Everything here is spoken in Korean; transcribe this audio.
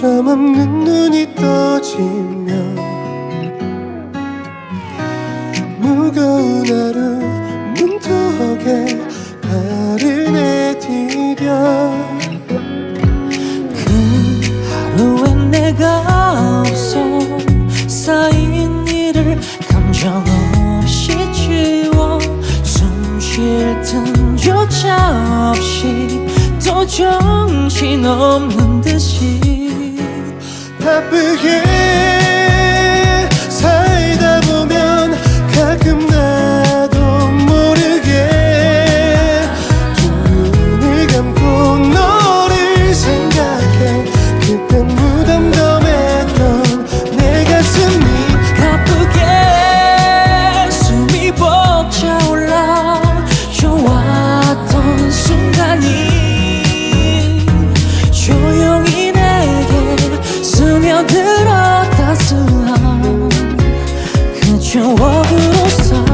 잠없는 눈이 떠지면 무거운 하루 문턱에 발을 내디뎌 그 하루엔 내가 없어 쌓인 일을 감정 없이 지워 숨쉴 틈조차 없이 또정 신없 스며들어 따스한 그 추억으로 쌓여